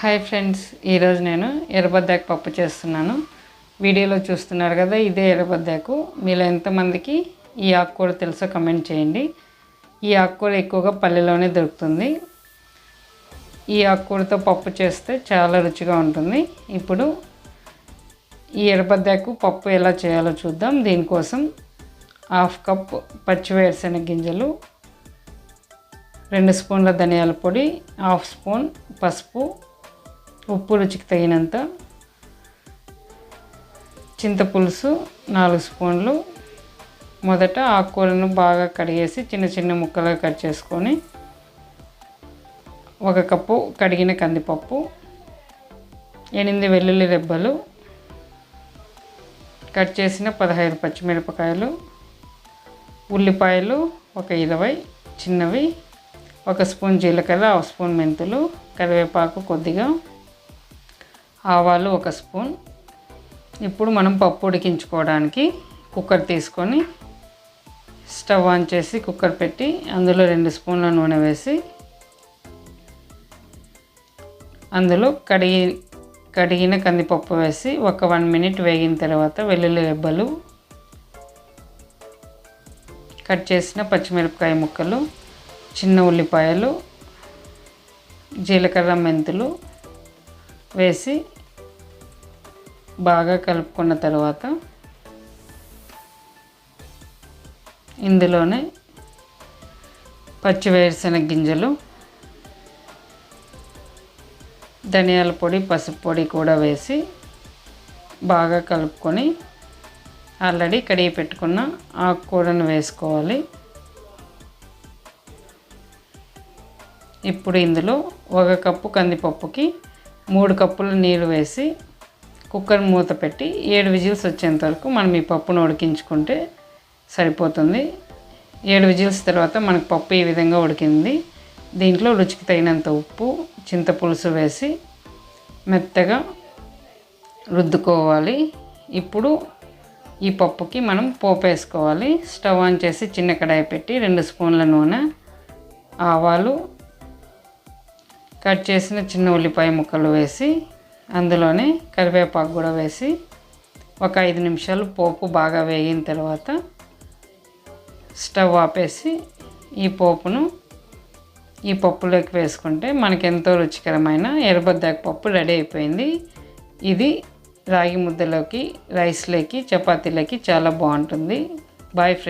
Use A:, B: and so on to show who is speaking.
A: Hi friends ఈరోజు నేను ఎర్రబద్దాకు పప్పు చేస్తున్నాను. వీడియోలో చూస్తున్నారు కదా ఇదే ఎర్రబద్దాకు. మీలో ఎంతమందికి ఈ ఆకుకూర తెలుసో కమెంట్ చేయండి. ఈ ఆకుకూర ఎక్కువగా పల్లెలోనే దొరుకుతుంది. ఈ ఆకుకూరతో పప్పు చేస్తే చాలా రుచిగా ఉంటుంది. ఇప్పుడు ఈ ఎర్రబద్దాకు పప్పు ఎలా చేయాలో చూద్దాం. దీనికోసం హాఫ్ కప్ పచ్చి వేరుశెనగ గింజలు రెండు స్పూన్ల ధనియాల పొడి హాఫ్ స్పూన్ పసుపు ఉప్పు రుచికి తగినంత చింతపులుసు నాలుగు స్పూన్లు. మొదట ఆకుకూరను బాగా కడిగేసి చిన్న చిన్న ముక్కలుగా కట్ చేసుకొని ఒక కప్పు కడిగిన కందిపప్పు ఎనిమిది వెల్లుల్లి రెబ్బలు కట్ చేసిన పదహైదు పచ్చిమిరపకాయలు ఉల్లిపాయలు ఒక ఇరవై చిన్నవి ఒక స్పూన్ జీలకర్ర ఒక స్పూన్ మెంతులు కరివేపాకు కొద్దిగా ఆవాలు ఒక స్పూన్. ఇప్పుడు మనం పప్పు ఉడికించుకోవడానికి కుక్కర్ తీసుకొని స్టవ్ ఆన్ చేసి కుక్కర్ పెట్టి అందులో రెండు స్పూన్ల నూనె వేసి అందులో కడిగి కడిగిన కందిపప్పు వేసి ఒక వన్ మినిట్ వేగిన తర్వాత వెల్లుల్లి రెబ్బలు కట్ చేసిన పచ్చిమిరపకాయ ముక్కలు చిన్న ఉల్లిపాయలు జీలకర్ర మెంతులు వేసి బాగా కలుపుకున్న తర్వాత ఇందులోనే పచ్చి వేరుశెనగ గింజలు ధనియాల పొడి పసుపు పొడి కూడా వేసి బాగా కలుపుకొని ఆల్రెడీ కడిగి పెట్టుకున్న ఆకుకూరను వేసుకోవాలి. ఇప్పుడు ఇందులో ఒక కప్పు కందిపప్పుకి మూడు కప్పుల నీళ్ళు వేసి కుక్కర్ మూత పెట్టి ఏడు విజిల్స్ వచ్చేంత వరకు మనం ఈ పప్పును ఉడికించుకుంటే సరిపోతుంది. ఏడు విజిల్స్ తర్వాత మనకు పప్పు ఈ విధంగా ఉడికింది. దీంట్లో రుచికి తగినంత ఉప్పు చింతపులుసు వేసి మెత్తగా రుద్దుకోవాలి. ఇప్పుడు ఈ పప్పుకి మనం పోపు వేసుకోవాలి. స్టవ్ ఆన్ చేసి చిన్న కడాయి పెట్టి రెండు స్పూన్ల నూనె ఆవాలు కట్ చేసిన చిన్న ఉల్లిపాయ ముక్కలు వేసి అందులోనే కరివేపాకు కూడా వేసి ఒక ఐదు నిమిషాలు పోపు బాగా వేగిన తర్వాత స్టవ్ ఆపేసి ఈ పోపును ఈ పప్పులోకి వేసుకుంటే మనకి ఎంతో రుచికరమైన ఎర్రబద్దాకు పప్పు రెడీ అయిపోయింది. ఇది రాగి ముద్దలోకి రైస్లోకి చపాతీలకి చాలా బాగుంటుంది. Bye friends